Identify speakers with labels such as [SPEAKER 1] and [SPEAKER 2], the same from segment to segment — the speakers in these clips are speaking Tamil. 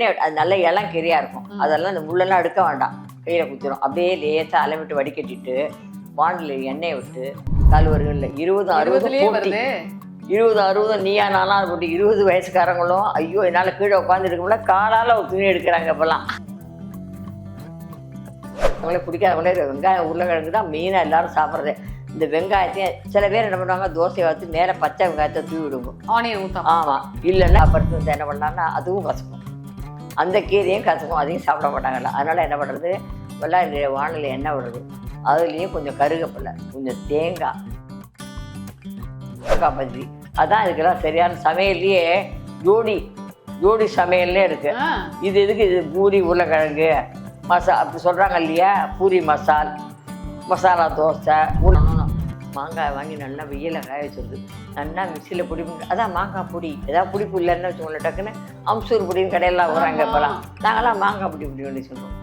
[SPEAKER 1] எண்ணெய் அது நல்ல இளம் கீரையாக இருக்கும். அதெல்லாம் இந்த முள்ளெல்லாம் எடுக்க வேண்டாம். கையில் குத்திரும். அப்படியே லேசாக அலமிட்டு வடிகட்டிட்டு வானில் எண்ணெயை விட்டு கழுவர்கள் இருபது அறுபது பூட்டி. இருபது அறுபது நீயா நானா போட்டு இருபது வயசுக்காரங்களும் ஐயோ என்னால் கீழே உட்காந்துருக்கோம்ல காலால் ஒரு துணி எடுக்கிறாங்க இப்போல்லாம். அவங்களே பிடிக்காதவங்களே வெங்காயம் உருளைக்கிழங்கு தான் மெயினாக எல்லாரும் சாப்பிட்றது. இந்த வெங்காயத்தையும் சில பேர் என்ன பண்ணுவாங்க தோசையை வச்சு மேலே பச்சை வெங்காயத்தை தூவி விடுவோம்
[SPEAKER 2] ஆனியன் ஊத்தாம
[SPEAKER 1] ஆமாம் இல்லைன்னா வந்து என்ன பண்ணலாம்னா அதுவும் கசக்கும் அந்த கீரையும் கசக்கும் அதையும் சாப்பிட மாட்டாங்கல்ல அதனால் என்ன பண்ணுறது வெள்ளாரி வானிலை எண்ணெய் விடுறது அதுலேயும் கொஞ்சம் கருகப்பில்லை கொஞ்சம் தேங்காய் தேங்காய் பஜ்ஜி. அதான் இதுக்கெல்லாம் சரியான சமையல்லையே ஜோடி ஜோடி சமையல்லே இருக்கு. இது எதுக்கு? இது பூரி உருளைக்கிழங்கு மசா அப்படி சொல்கிறாங்க இல்லையா? பூரி மசால் மசாலா தோசை மாங்காய் வாங்கி நல்லா வெயில காய வச்சிருக்கு நல்லா மிக்சியில் பொடி அதான் மாங்காய் பொடி. ஏதாவது பிடிப்பு இல்லைன்னு வச்சுக்கோங்களேன் டக்குன்னு அம்சூர் பொடின்னு கடையெல்லாம் வராங்க இப்போலாம் நாங்களாம் மாங்காய் பொடி பொடி பண்ணி சொல்லுவோம்.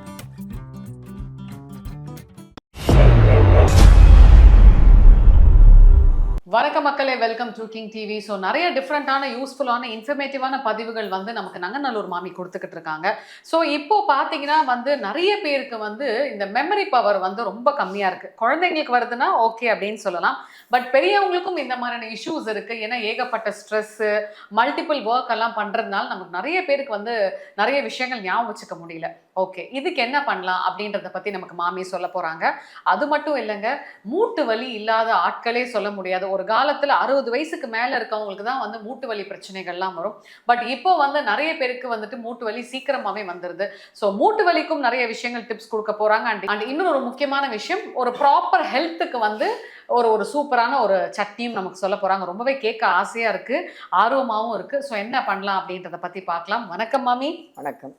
[SPEAKER 2] வணக்க மக்களே welcome to king TV so நிறைய டிஃப்ரெண்ட்டான யூஸ்ஃபுல்லான இன்ஃபர்மேட்டிவான பதிவுகள் வந்து நமக்கு நங்கநல்லூர் மாமி கொடுத்துக்கிட்டு இருக்காங்க. ஸோ இப்போ பார்த்தீங்கன்னா வந்து நிறைய பேருக்கு வந்து இந்த மெமரி பவர் வந்து ரொம்ப கம்மியாக இருக்குது குழந்தைங்களுக்கு வருதுன்னா ஓகே அப்படின்னு சொல்லலாம். பட் பெரியவங்களுக்கும் இந்த மாதிரியான இஷ்யூஸ் இருக்குது ஏன்னா ஏகப்பட்ட ஸ்ட்ரெஸ்ஸு மல்டிபிள் ஒர்க் எல்லாம் பண்ணுறதுனால நமக்கு நிறைய பேருக்கு வந்து நிறைய விஷயங்கள் ஞாபகம் வச்சுக்க முடியல. ஓகே இதுக்கு என்ன பண்ணலாம் அப்படின்றத பற்றி நமக்கு மாமி சொல்ல போகிறாங்க அது மட்டும் இல்லைங்க மூட்டு வலி இல்லாத ஆட்களே சொல்ல முடியாது. ஒரு காலத்துல அறுபது வயசுக்கு மேல இருக்கவங்களுக்கு தான் வந்து மூட்டு வலி பிரச்சனைகள்லாம் வரும். பட் இப்போ வந்து நிறைய பேருக்கு வந்துட்டு மூட்டு வலி சீக்கிரமாவே வந்துருது. ஸோ மூட்டு வலிக்கும் நிறைய விஷயங்கள் டிப்ஸ் கொடுக்க போறாங்க. அண்ட் அண்ட் இன்னொரு ஒரு முக்கியமான விஷயம் ஒரு ப்ராப்பர் ஹெல்த்துக்கு வந்து ஒரு ஒரு சூப்பரான ஒரு சட்னியும் நமக்கு சொல்ல போறாங்க. ரொம்பவே கேட்க ஆசையா இருக்கு ஆர்வமாகவும் இருக்கு. ஸோ என்ன பண்ணலாம் அப்படின்றத பத்தி பார்க்கலாம். வணக்கம் மாமி.
[SPEAKER 1] வணக்கம்.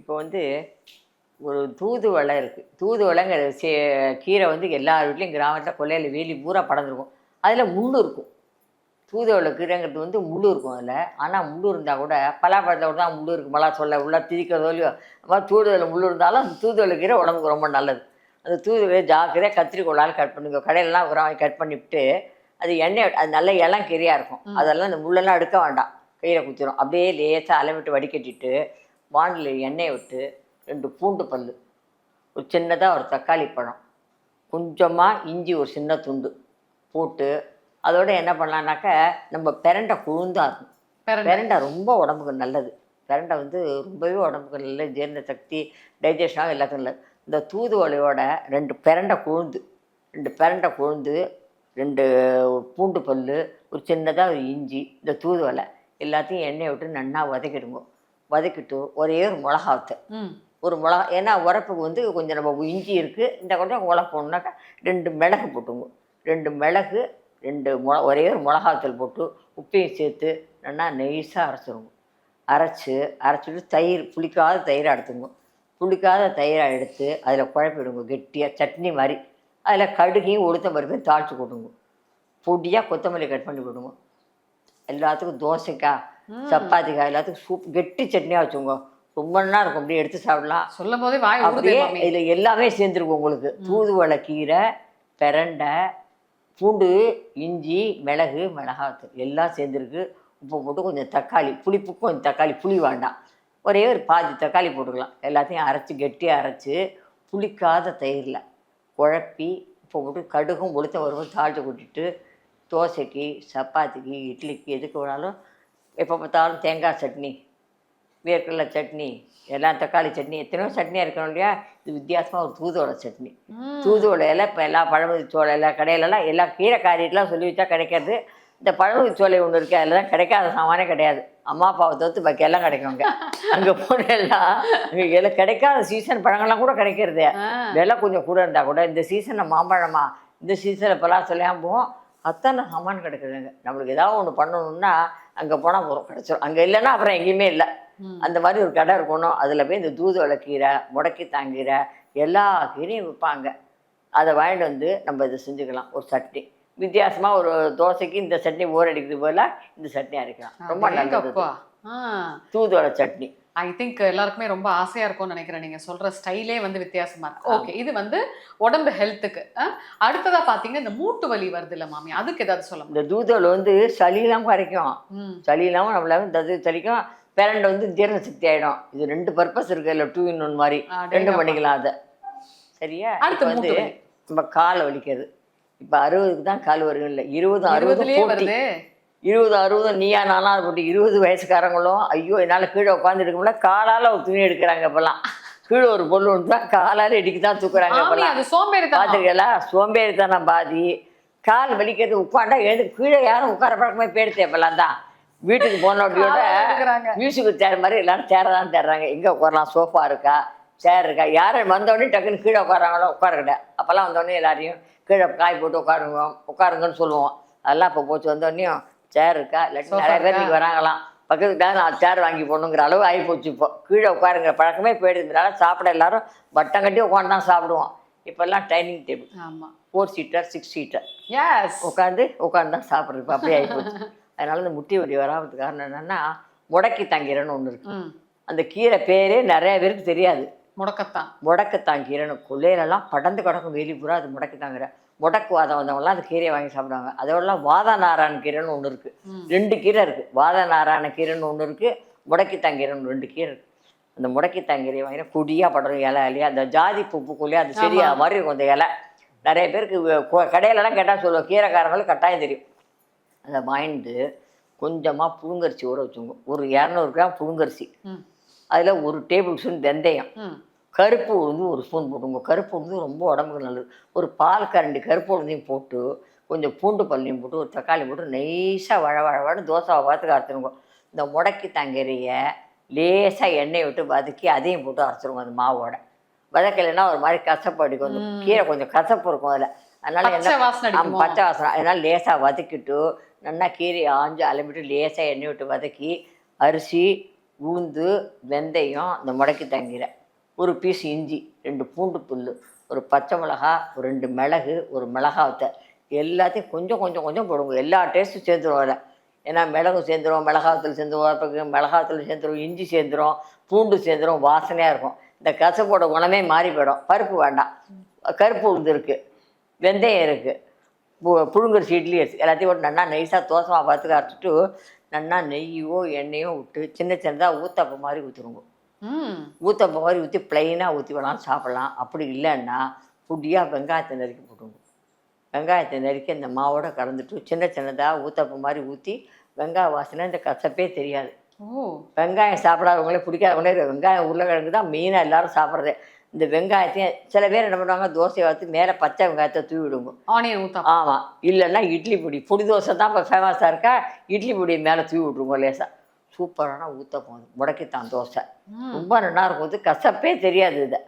[SPEAKER 1] இப்போ வந்து ஒரு தூதுவளை இருக்குது தூதுவளைங்கிற சே கீரை வந்து எல்லா வீட்லேயும் கிராமத்தில் கொல்லையில் வேலி பூரா படர்ந்துருக்கும். அதில் முள் இருக்கும். தூதுவளை கீரைங்கிறது வந்து முள் இருக்கும் அதில். ஆனால் முள் இருந்தால் கூட பலாப்பழத்தில் கூட தான் முள் இருக்கும் பலா சொல்ல உள்ள திரிக்கிறதோ இல்லையோ மாதிரி தூதுவளை முள் இருந்தாலும் அந்த தூதுவளை கீரை உடம்புக்கு ரொம்ப நல்லது. அந்த தூதுவளை ஜாக்கிரதையாக கத்திரிக்கோளால் கட் பண்ணுங்க. கடையிலலாம் ஒரு கட் பண்ணிவிட்டு அது எண்ணெய் அது நல்ல இளம் கீரையாக இருக்கும். அதெல்லாம் அந்த முள்ளெல்லாம் எடுக்க வேண்டாம். கையில் குத்திரும். அப்படியே லேசாக அளவிட்டு வடிகட்டிட்டு வானில் எண்ணெயை விட்டு ரெண்டு பூண்டு பல் ஒரு சின்னதாக ஒரு தக்காளி பழம். கொஞ்சமாக இஞ்சி ஒரு சின்ன துண்டு போட்டு அதோட என்ன பண்ணலான்னாக்க நம்ம பிரண்டை கொழுந்தா இருக்கும்.
[SPEAKER 2] பெரண்டை.
[SPEAKER 1] ரொம்ப உடம்புக்கு நல்லது. பிரண்டை வந்து ரொம்பவே உடம்புக்கு நல்ல ஜீரண சக்தி டைஜஷனாக எல்லாத்துக்கும் நல்லது. இந்த தூதுவளையோட ரெண்டு பிரண்டை கொழுந்து ரெண்டு பிரண்டை கொழுந்து ரெண்டு பூண்டு பல் ஒரு சின்னதாக ஒரு இஞ்சி இந்த தூதுவளை எல்லாத்தையும் எண்ணெயை விட்டு நன்னா வதக்கிடுங்க. வதக்கிட்டு ஒரே ஒரு மிளகாத்தை ஒரு மிளகா ஏன்னா உரப்புக்கு வந்து கொஞ்சம் நம்ம இஞ்சி இருக்குது இந்த கொஞ்சம் போடணுன்னாக்கா ரெண்டு மிளகு போட்டுங்க. ரெண்டு மிளகு ரெண்டு மொ ஒரே ஒரு மிளகாத்தூள் போட்டு உப்பையும் சேர்த்து நல்லா நெய்ஸாக அரைச்சிருங்க. அரைச்சி அரைச்சிட்டு தயிர் புளிக்காத தயிரை எடுத்துங்க. புளிக்காத தயிரை எடுத்து அதில் குழப்பிடுங்க கெட்டியாக சட்னி மாதிரி. அதில் கடுகையும் உளுத்த பருப்பையும் தாளித்து போட்டுங்க. பொடியாக கொத்தமல்லி கட் பண்ணி போடுங்க எல்லாத்துக்கும் தோசைக்காய். சப்பாத்திக்காய் எல்லாத்துக்கும் சூப் கெட்டி சட்னியாக வச்சுங்க ரொம்ப நல்லா இருக்கும். அப்படியே எடுத்து சாப்பிடலாம்.
[SPEAKER 2] சொல்லும் போதே வாய்
[SPEAKER 1] அப்படியே இதில் எல்லாமே சேர்ந்துருக்கும் உங்களுக்கு. தூதுவளை கீரை பிரண்டை பூண்டு இஞ்சி மிளகு மிளகாத்தூள். எல்லாம் சேர்ந்துருக்கு. உப்பு போட்டு கொஞ்சம் தக்காளி புளிப்புக்கும் கொஞ்சம் தக்காளி புளி வேண்டாம். ஒரே ஒரு பாதி தக்காளி போட்டுக்கலாம். எல்லாத்தையும் அரைச்சி கெட்டியாக அரைச்சி புளிக்காத தயிரில் குழப்பி உப்பு போட்டு கடுகும் உளுத்த வரும் தாளித்து கொட்டிட்டு தோசைக்கு சப்பாத்திக்கு இட்லிக்கு எதுக்கு வேணாலும் எப்போ பார்த்தாலும் தேங்காய் சட்னி வேர்க்கடலை சட்னி எல்லாம் தக்காளி சட்னி எத்தனையோ சட்னியாக இருக்கணும் இல்லையா? இது வித்தியாசமாக ஒரு தூதுவளை சட்னி.
[SPEAKER 2] ம்.
[SPEAKER 1] தூதுவளை இலை இப்போ எல்லா பழமுதி சோளை எல்லாம் கடையிலலாம் எல்லா கீரை காரியெல்லாம் சொல்லி வச்சா கிடைக்காது. இந்த பழமுதி சோலை ஒன்று இருக்கு அதில் தான் கிடைக்காத சாமானே கிடையாது. அம்மா அப்பாவை தவிர்த்து பாக்கி எல்லாம் கிடைக்கும் அங்கே போனெல்லாம் அங்கே எல்லாம் கிடைக்காத சீசன் பழங்கள்லாம் கூட கிடைக்கிறது. விலை கொஞ்சம் கூட இருந்தால் கூட இந்த சீசனில் மாம்பழமா இந்த சீசனில் பலா சொல்லாமல் போவோம் அத்தனை சாமான் கிடைக்குதுங்க. நம்மளுக்கு ஏதாவது ஒன்று பண்ணணும்னா அங்கே போனால் போகிறோம் கிடச்சிரும் அங்கே இல்லைன்னா அப்புறம் எங்கேயுமே இல்லை. அந்த மாதிரி ஒரு கடை இருக்கணும். அதில் போய் இந்த தூதுவளை கீரை முடக்கி தாங்கீரை எல்லா கீரையும் விற்பாங்க. அதை வாங்கிட்டு வந்து நம்ம இதை செஞ்சுக்கலாம். ஒரு சட்னி. வித்தியாசமாக ஒரு தோசைக்கு இந்த சட்னி அடிக்கிறது போல இந்த சட்னி அரைக்கலாம். ரொம்ப நல்லது தூதுவளை சட்னி.
[SPEAKER 2] ஐ திங்க் எல்லாருக்குமே ரொம்ப ஆசையா இருக்கும்னு நினைக்கிறேன் நீங்க சொல்ற ஸ்டைலே வந்து வித்தியாசமா இருக்கு. ஓகே இது வந்து உடம்பு ஹெல்த்துக்கு அடுத்ததா பாத்தீங்கன்னா இந்த மூட்டு வலி வருது இல்ல மாமி அதுக்கு ஏதாவது சொல்ல
[SPEAKER 1] இந்த தூதுவளை வந்து சளியெல்லாம் குறைக்கும்.
[SPEAKER 2] ம்.
[SPEAKER 1] சளி இல்லாமல் நம்மள வந்து தது சளிக்கும் பிரண்டை வந்து ஜீரண சக்தி ஆகிடும் இது ரெண்டு பர்பஸ் இருக்கு இல்லை டூ இன் ஒன் மாதிரி. ரெண்டு. பண்ணிக்கலாம் அதை. சரியா?
[SPEAKER 2] அடுத்து
[SPEAKER 1] வந்து. நம்ம காலை வலிக்கிறது இப்போ அறுபதுக்கு தான் கால் வருது இல்லை இருபது அறுபது
[SPEAKER 2] இருபதுலயே
[SPEAKER 1] போட்டி
[SPEAKER 2] வருது.
[SPEAKER 1] இருபது அறுபது நீயா நானா போட்டு இருபது வயசுக்காரங்களும் ஐயோ என்னால் கீழே உட்காந்து எடுக்க முடியல. காலால் ஒரு துணி எடுக்கிறாங்க இப்போல்லாம். கீழே ஒரு பொருள் ஒன்று தான் காலால் இடிக்கு தான் தூக்குறாங்க இப்போல்லாம்.
[SPEAKER 2] அது சோம்பேறித்தனம்.
[SPEAKER 1] பார்த்துருக்கீங்களா சோம்பேறித்தனம் பாதி. கால் வலிக்கிறது உட்காண்டா எழுந்து கீழே யாரும் உட்கார பழக்கமே போயிடுது இப்போல்லாம் தான். வீட்டுக்கு
[SPEAKER 2] காலை எடுக்கறாங்க.
[SPEAKER 1] மியூசிக்கு சேர் மாதிரி எல்லாரும் சேரை தான் தேடுறாங்க. எங்கே உட்காரலாம்? சோஃபா இருக்கா? சேர் இருக்கா? யாரும் வந்தோடனே டக்குன்னு கீழே உட்காராங்களோ உட்காரக்கிட்ட அப்போல்லாம் வந்தோடனே எல்லாரையும் கீழே காய் போட்டு உட்காருங்க உட்காருங்கன்னு சொல்லுவோம். அதெல்லாம் இப்போ போச்சு. வந்தோடனையும் சேர் இருக்கா? இல்லாட்டி நிறைய பேர்
[SPEAKER 2] இருக்கா?
[SPEAKER 1] இன்னைக்கு வராங்களாம். பக்கத்துக்கு நான் சேர் வாங்கி போடணுங்கிற அளவு ஆகி போச்சு இப்போ. கீழே உட்காருங்கிற பழக்கமே போயிடுதுனால சாப்பிட எல்லாரும் வட்டம் கட்டி உட்காந்து தான் சாப்பிடுவோம். இப்போல்லாம் டைனிங் டேபிள்
[SPEAKER 2] ஆமா.
[SPEAKER 1] Four seater six seater
[SPEAKER 2] yes
[SPEAKER 1] உட்காந்து உட்காந்து தான் சாப்பிட்றது இப்போ அப்படியே ஆகிப்போச்சு அதனால இந்த முட்டி வலி வராததுக்கு காரணம் என்னன்னா முடக்கி தாங்கீரைன்னு ஒன்று இருக்குது
[SPEAKER 2] ம்.
[SPEAKER 1] அந்த கீரை பேரே நிறைய பேருக்கு தெரியாது.
[SPEAKER 2] முடக்கத்தான்.
[SPEAKER 1] முடக்கத்தான் கீரைன்னு கொள்ளையிலலாம் படந்து கிடக்கும் வேலி பூரா அது முடக்கி தாங்கிற. முடக்கு வாதம் வந்தவங்கலாம் அந்த கீரையை வாங்கி சாப்பிடுவாங்க. அதோடலாம் வாத நாராயண கீரைன்னு ஒன்று இருக்குது. ரெண்டு கீரை இருக்குது வாத நாராயண கீரைன்னு ஒன்று இருக்குது முடக்கி தாங்கீரைன்னு ரெண்டு கீரை இருக்குது அந்த முடக்கி தாங்கீரையை வாங்கினா கொடியாக படரும் இலை இல்லையா? அந்த ஜாதி பூப்புக்குள்ளேயே அது செடியா
[SPEAKER 2] ஆமா.
[SPEAKER 1] மாதிரி இருக்கும் அந்த இலை. நிறைய பேருக்கு கடையிலலாம் கேட்டால் சொல்லுவோம் கீரைக்காரங்களுக்கு கட்டாயம் தெரியும். அதை வாங்கிட்டு கொஞ்சமாக புழுங்கரிசி ஊற வச்சுங்க ஒரு இரநூறு கிராம் புழுங்கரிசி. அதில் ஒரு டேபிள் ஸ்பூன் வெந்தயம். கருப்பு உளுந்து ஒரு ஸ்பூன் போட்டுங்க கருப்பு உளுந்து ரொம்ப உடம்புக்கு நல்லது. ஒரு பால் கரண்டி கருப்பு உளுந்தையும் போட்டு கொஞ்சம் பூண்டு பல்லையும் போட்டு ஒரு தக்காளி போட்டு நைஸாக வழ வழ வழ தோசை பார்த்துக்கு அரைச்சிருங்க இந்த முடக்கி தங்கறியை லேசாக எண்ணெய் விட்டு வதக்கி அதையும் போட்டு அரைச்சிருங்க அந்த மாவோட. வதக்கலைன்னா ஒரு மாதிரி கசப்பு அடிக்கும். அந்த. கீரை கொஞ்சம் கசப்பு இருக்கும் அதில். அதனால என்ன பச்சை வாசனை அதனால லேசாக வதக்கிட்டு நல்லா கீரையை ஆஞ்சு அலம்பிட்டு லேசாக எண்ணெய் விட்டு வதக்கி அரிசி உளுந்து வெந்தயம் இந்த முடக்கி தங்கிற ஒரு பீஸ் இஞ்சி ரெண்டு பூண்டு புல் ஒரு பச்சை மிளகா ஒரு ரெண்டு மிளகு ஒரு மிளகாவத்தை எல்லாத்தையும் கொஞ்சம் கொஞ்சம் கொஞ்சம் போடுங்க. எல்லா டேஸ்ட்டும் சேர்ந்துருவோம் அதில். ஏன்னா மிளகு சேர்ந்துரும் மிளகாத்தூள் சேர்ந்துருவோம் அப்புறம் மிளகாத்தூள் சேர்ந்துரும் இஞ்சி சேர்ந்துரும் பூண்டு சேர்ந்துரும் வாசனையாக இருக்கும். இந்த கசப்போட குணமே மாறி போயிடும். பருப்பு வேண்டாம். கருப்பு உளுந்து இருக்குது வெந்தயம் இருக்குது பு- புழுங்கரிசி இட்லி இருக்குது எல்லாத்தையும் போட்டு நல்லா நைஸாக தோசை பார்த்து அரைச்சிட்டு நல்லா நெய்யோ எண்ணெயோ விட்டு சின்ன சின்னதாக ஊத்தப்ப மாதிரி ஊற்றுருங்க
[SPEAKER 2] ம்.
[SPEAKER 1] ஊத்தப்பம் மாதிரி ஊற்றி ப்ளைனாக ஊற்றி வேணாலும் சாப்பிடலாம். அப்படி இல்லைன்னா புடியாக வெங்காயத்தை நறுக்கி போட்டுருங்க வெங்காயத்தை நறுக்கி அந்த மாவோட கலந்துட்டு சின்ன சின்னதாக ஊத்தப்பம் மாதிரி ஊற்றி வெங்காய வாசனை இந்த கசப்பே தெரியாது. வெங்காயம் சாப்பிடாதவங்களே பிடிக்காதவங்களே வெங்காயம் உருளைக்கிழங்கு தான் மெயினாக எல்லாரும் சாப்பிட்றது. இந்த வெங்காயத்தையும் சில பேர் என்ன பண்ணுவாங்க தோசையை வறுத்து மேலே பச்சை வெங்காயத்தை தூவி விடுங்க.
[SPEAKER 2] ஆனியன் ஊத்தா
[SPEAKER 1] ஆமாம் இல்லைன்னா இட்லி பொடி. பொடி தோசை தான் இப்போ ஃபேமஸாக இருக்கா? இட்லி பொடி மேலே தூவி விட்ருங்க லேசாக சூப்பரான ஊத்தப்பம் அது முடக்கித்தான் தோசை ரொம்ப நல்லா இருக்கும். இது கசப்பே தெரியாது இதை.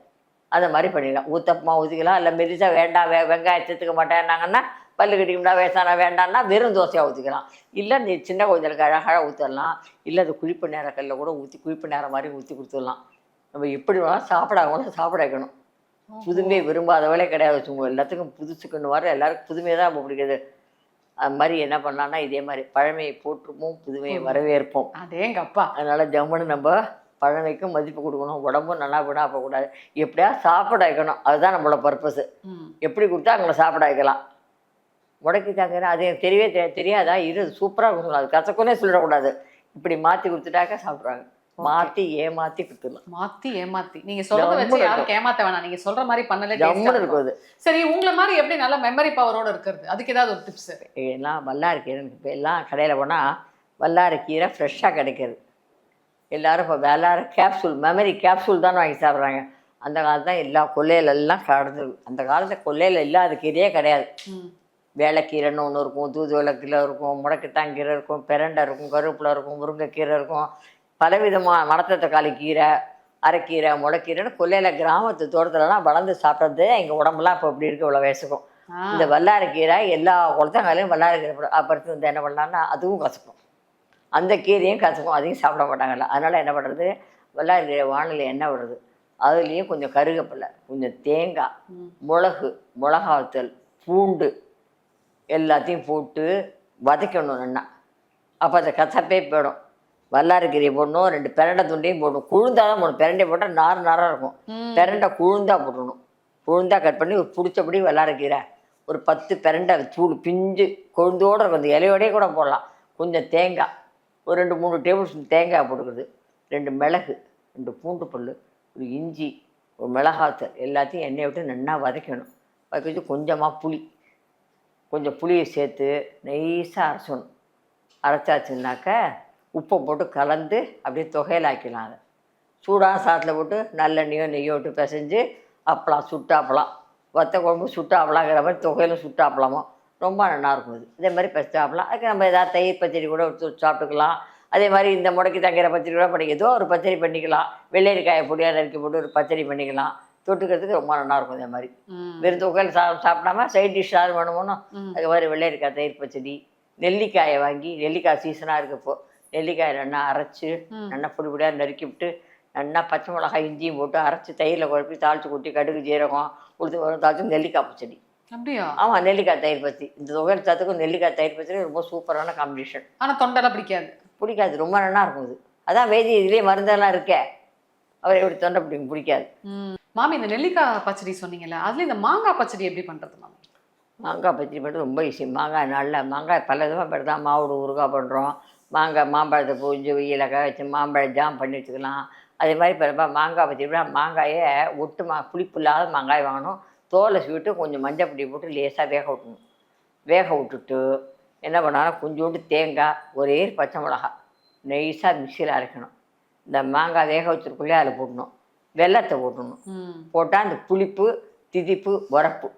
[SPEAKER 1] அந்த மாதிரி பண்ணிடலாம். ஊத்தப்பமா ஊற்றிக்கலாம் இல்லை மெரிசா வேண்டாம் வே வெங்காயம் சேர்த்துக்க மாட்டேன்னாங்கன்னா பல்லு கட்டிக்கணும்னா வேசானா வேண்டாம்னா வெறும் தோசையாக ஊற்றிக்கலாம் இல்லை நீ சின்ன குழந்தைகளுக்கு அழகாக ஊற்றலாம் இல்லை அது குழிப்பு நேரக்கல்ல கூட ஊற்றி குழிப்பு நேரம் மாதிரி ஊற்றி கொடுத்துடலாம். நம்ம எப்படி வேணாலும் சாப்பிடாமலும் சாப்பிட வைக்கணும் புதுமையை விரும்பாதவளே கிடையாது. எல்லாத்துக்கும் புதுசுக்குன்னு வர எல்லாருக்கும் புதுமையை தான் பிடிக்குது அது மாதிரி என்ன பண்ணலாம்னா இதே மாதிரி பழமையை போற்றுவோம் புதுமையை வரவேற்போம்.
[SPEAKER 2] அடேங்கப்பா
[SPEAKER 1] அதனால் ஜம்முன்னு நம்ம பழமைக்கும் மதிப்பு கொடுக்கணும். உடம்பும் நல்லா விடா போகக்கூடாது எப்படியா சாப்பிட வைக்கணும். அதுதான் நம்மளோட பர்பஸு எப்படி கொடுத்தா அவங்கள சாப்பிட வைக்கலாம். முடக்கி தாங்கன்னா அது தெரியவே தெரிய தெரியாதா? இரு சூப்பராக இருக்கும் அது கசக்குன்னே சொல்லிடக்கூடாது. இப்படி மாற்றி கொடுத்துட்டாக்க சாப்பிட்றாங்க. மாற்றி ஏமாற்றி கொடுத்துடலாம்
[SPEAKER 2] மாத்தி ஏமாத்தி. நீங்க சொல்றத வச்சு யாரும் ஏமாத்த வேணாம். நீங்க சொல்ற மாதிரி பண்ணல
[SPEAKER 1] ஜம்முன்னு இருக்கும். அது
[SPEAKER 2] சரி உங்களை மாதிரி எப்படி நல்ல மெமரி பவரோட இருக்கிறது? அதுக்கு ஏதாவது ஒரு டிப்ஸ்
[SPEAKER 1] எல்லாம் வல்லாரை கீரை இப்போ எல்லாம் கடையில் போனால் வல்லாரை கீரை ஃப்ரெஷ்ஷாக கிடைக்கிறது எல்லாரும் இப்போ வல்லாரை கேப்சூல் மெமரி கேப்சூல் தான் வாங்கி சாப்பிட்றாங்க. அந்த காலத்து தான் எல்லா கொல்லையில எல்லாம் கடந்தது அந்த காலத்தில் கொல்லையில் இல்லாத கீரையே கிடையாது. வேலைக்கீரைன்னு ஒன்று இருக்கும் தூதுவளை கீரை இருக்கும் முடக்கத்தான் கீரை இருக்கும் பிரண்டை இருக்கும் கருவேப்பிலை இருக்கும் முருங்கைக்கீரை இருக்கும். பலவிதமான மணத்த தக்காளி கீரை அரைக்கீரை முளைக்கீரைன்னு கொல்லையில் கிராமத்து தோட்டத்துலலாம் வளர்ந்து சாப்பிட்றது எங்கள் உடம்புலாம் இப்போ இப்படி இருக்கு இவ்வளோ வயசுக்கும். இந்த வல்லாரைக்கீரை எல்லா குளத்தங்காலையும் வல்லாரைக்கீரை போடும் அப்புறம் வந்து என்ன பண்ணலாம்னா அதுவும் கசக்கும். அந்த கீரையும் கசக்கும் அதையும் சாப்பிட மாட்டாங்கல்ல. அதனால் என்ன பண்ணுறது வல்லாரைக்கீரை வானிலை எண்ணெய் விடுறது. அதுலேயும் கொஞ்சம் கருகப்பில்லை கொஞ்சம் தேங்காய். மிளகு மிளகாத்தல் பூண்டு எல்லாத்தையும் போட்டு வதக்கணும் நல்லா அப்போ அந்த கசப்பே போயிடும். வல்லாரைக்கீரையை போடணும் ரெண்டு பிரண்டை துண்டையும் போடணும். குழுந்தா தான் போடணும். பிரண்டை போட்டால் நார் நாராக இருக்கும். பிரண்டை குழுந்தா போடணும் குழுந்தா கட் பண்ணி பிடிச்சபடி வெள்ளாரக்கீரை ஒரு பத்து பிரண்டை சூடு பிஞ்சு கொழுந்தோடு இருக்கும். அந்த இலையோடய கூட போடலாம். கொஞ்சம் தேங்காய். ஒரு ரெண்டு மூணு டேபிள் ஸ்பூன் தேங்காய் போட்டுக்கிறது. ரெண்டு மிளகு ரெண்டு பூண்டு பல் ஒரு இஞ்சி ஒரு மிளகாத்தூள் எல்லாத்தையும் எண்ணெயை விட்டு நல்லா வதக்கணும். வதக்கி வச்சு கொஞ்சமாக புளி. கொஞ்சம் புளியை சேர்த்து நைஸாக அரைச்சணும். அரைச்சாச்சுன்னாக்க உப்பை போட்டு கலந்து அப்படியே தொகையிலாக்கிடலாம் அதை சூடான சாதத்தில் போட்டு நல்லெண்ணெயோ நெய்யோ விட்டு பிசைஞ்சு அப்பளம் சுட்டாப்பளம். வத்த குழம்பு சுட்டாப்பலாங்கிற மாதிரி தொகையிலும் சுட்டாப்பளமோ. ரொம்ப நல்லாயிருக்கும் இது இதே மாதிரி பெஸ்ட்டாப்பலாம் அதுக்கு நம்ம ஏதாவது தயிர் பச்சடி கூட சாப்பிட்டுக்கலாம். அதே மாதிரி இந்த முடக்கி தங்கிற பச்சடி கூட பண்ணி ஏதோ ஒரு பச்சடி பண்ணிக்கலாம். வெள்ளரிக்காயை பொடியாக நறுக்கி போட்டு ஒரு பச்சடி பண்ணிக்கலாம். தொட்டுக்கிறதுக்கு ரொம்ப நல்லாயிருக்கும் இதே மாதிரி. வெறும் தொகையில் சா சாப்பிடாம சைட் டிஷ் யாரும் வேணுமோனோ
[SPEAKER 2] ம்.
[SPEAKER 1] அது மாதிரி வெள்ளரிக்காய் தயிர் பச்சடி நெல்லிக்காயை வாங்கி நெல்லிக்காய் சீசனாக இருக்கப்போ நெல்லிக்காயை நல்லா அரைச்சி. நல்லா பொடி பொடியாக நறுக்கி விட்டு நல்லா பச்சை மிளகாய் இஞ்சியும் போட்டு அரைச்சி தயிரில் குழப்பி தாளிச்சு கொட்டி கடுகு ஜீரகம் உளுத்து தாளிச்சு நெல்லிக்காய் பச்சடி.
[SPEAKER 2] அப்படியா?
[SPEAKER 1] ஆமாம் நெல்லிக்காய் தயிர் பச்சடி. இந்த தொகையில் சாத்துக்கும் நெல்லிக்காய் தயிர் பச்சடி ரொம்ப சூப்பரான காம்பினேஷன்
[SPEAKER 2] ஆனா தொண்டெல்லாம் பிடிக்காது.
[SPEAKER 1] பிடிக்காது ரொம்ப நல்லா இருக்கும் இது. அதான் வேதி இதுலேயே மருந்தெல்லாம் இருக்கே. அவர் எப்படி தொண்டை பிடிக்கும் பிடிக்காது.
[SPEAKER 2] மாமி இந்த நெல்லிக்காய் பச்சடி சொன்னீங்கல்ல அதுல இந்த மாங்காய் பச்சடி எப்படி பண்றது மாமி?
[SPEAKER 1] மாங்காய் பச்சடி பண்ணுறது ரொம்ப ஈஸி. மாங்காய் நல்ல மாங்காய் பல விதமாக பண்ணுறோம் மாவோட ஊறுகாய் பண்ணுறோம் மாங்காய் மாம்பழத்தை பூஞ்சி வெயில காய வச்சு மாம்பழ ஜாம் பண்ணி வச்சுக்கலாம். அதே மாதிரி இப்போ மாங்காய் பண்ணா மாங்காயை ஒட்டு மா புளிப்பு இல்லாத மாங்காய் வாங்கணும். தோலை சீவிட்டு கொஞ்சம் மஞ்சள் பொடி போட்டு லேசாக வேக விட்டணும். வேக விட்டுட்டு என்ன பண்ணாலும் கொஞ்சோண்டு தேங்காய் ஒரே பச்சை மிளகா நைஸாக மிக்சியில் அரைக்கணும். இந்த மாங்காய் வேக வச்சிருக்குள்ளே அதில் போடணும் வெல்லத்தை போட்டணும். போட்டால் அந்த புளிப்பு திதிப்பு உரப்பு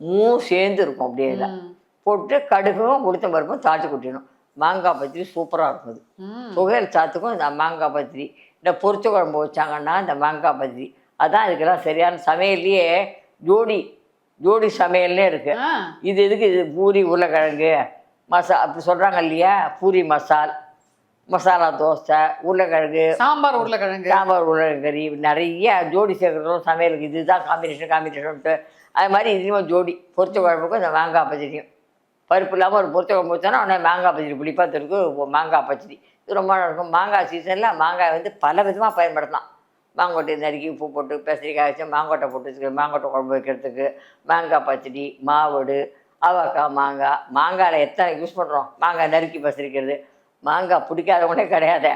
[SPEAKER 1] மூணு சேர்ந்து இருக்கும் அப்படியே
[SPEAKER 2] ம்.
[SPEAKER 1] போட்டு கடுகும் உளுத்த பருப்பும் தாளிச்சு கொட்டிடணும். மாங்காய் பத்திரி சூப்பராக
[SPEAKER 2] ம்.
[SPEAKER 1] புகையில் சாத்துக்கும் இந்த மாங்காய் பத்திரி இந்த பொரிச்ச குழம்பு வச்சாங்கன்னா இந்த மாங்காய் பத்திரி அதான் இதுக்கெல்லாம் சரியான சமையல்லையே ஜோடி ஜோடி சமையல்னே இருக்குது. இது எதுக்கு இது பூரி உருளைக்கிழங்கு மசா அப்படி சொல்கிறாங்க இல்லையா? பூரி மசால் மசாலா தோசை உருளைக்கிழங்கு
[SPEAKER 2] சாம்பார் உருளைக்கிழங்கு.
[SPEAKER 1] சாம்பார் உருளைக்கறி நிறைய ஜோடி சேர்க்குறதும் சமையலுக்கு இதுதான் காம்பினேஷன் காம்பினேஷன்ட்டு அது மாதிரி இதுலேயும் ஜோடி பொரிச்ச குழம்புக்கும் இந்த மாங்காய் பச்சடியும் பருப்பு இல்லாமல் ஒரு பொரிச்ச குழம்பு வச்சோன்னா உடனே மாங்காய் பச்சடி பிடிப்பாத்திருக்கு மாங்காய் பச்சடி. இது ரொம்ப நல்லா இருக்கும். மாங்காய் சீசனில் மாங்காய் வந்து பல விதமாக பயன்படுத்தலாம். மாங்கொட்டை நறுக்கி உப்பு போட்டு பெசரிக்காய் வச்சு மாங்கொட்டை போட்டு வச்சுக்க மாங்கொட்டை குழம்பு வைக்கிறதுக்கு மாங்காய் பச்சடி மாவடு அவக்காய் மாங்காய். மாங்காயில் எத்தனை யூஸ் பண்ணுறோம் மாங்காய் நறுக்கி பசரிக்கிறது. மாங்காய் பிடிக்காதவங்களே கிடையாதே.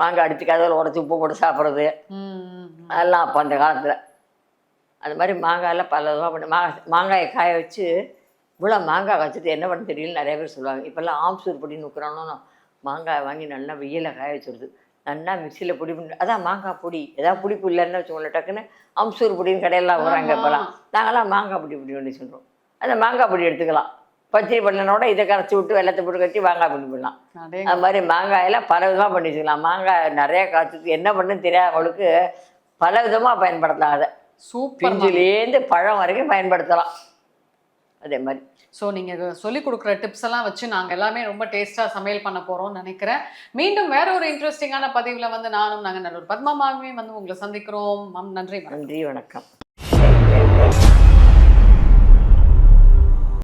[SPEAKER 1] மாங்காய் அடித்து கதவில் உடச்சி உப்பு போட்டு சாப்பிட்றது. அதெல்லாம் அப்போ அந்த காலத்தில். அது மாதிரி மாங்காயில் பல விதமாக பண்ணி மா மாங்காயை காய வச்சு இவ்வளோ மாங்காய் வச்சுட்டு என்ன பண்ண தெரியல நிறைய பேர் சொல்லுவாங்க. இப்போல்லாம் ஆம்சூர் பொடி நுக்கிறானோ மாங்காய் வாங்கி நல்லா வெயில காய வச்சுருது. நல்லா மிக்சியில் பொடி பண்ணி அதான் மாங்காய் பொடி. ஏதாவது புளிப்பு இல்லைன்னு வச்சுக்கோங்களேன் டக்குன்னு ஆம்சூர் பொடின்னு கடையெல்லாம் வராங்க. இப்போலாம் நாங்களாம் மாங்காய் பொடி பொடி பண்ணி சொல்கிறோம் அந்த மாங்காய் பொடி எடுத்துக்கலாம். பச்சரி பண்ணனோட இதை கரைச்சி விட்டு வெள்ளத்தை போட்டு கட்டி மாங்காய் பொடி பண்ணலாம். அது மாதிரி மாங்காயில பல விதமாக பண்ணி வச்சுக்கலாம். மாங்காய் நிறைய காய்ச்சதுக்கு என்ன பண்ணுன்னு தெரியாதவங்களுக்கு பல விதமாக பயன்படுத்தலாம் அதை.
[SPEAKER 2] சூப்பர்
[SPEAKER 1] பிஞ்சிலேருந்து பழம் வரைக்கும் பயன்படுத்தலாம். அதே மாதிரி.
[SPEAKER 2] ஸோ நீங்கள் சொல்லி கொடுக்குற டிப்ஸ் எல்லாம் வச்சு நாங்கள் எல்லாமே ரொம்ப டேஸ்ட்டாக சமையல் பண்ண போகிறோம்னு நினைக்கிறேன். மீண்டும் வேற ஒரு இன்ட்ரெஸ்டிங்கான பதிவில் வந்து நானும் நாங்கள் நல்ல ஒரு பத்மா மாமியும் வந்து உங்களை சந்திக்கிறோம். மேம் நன்றி
[SPEAKER 1] நன்றி வணக்கம்.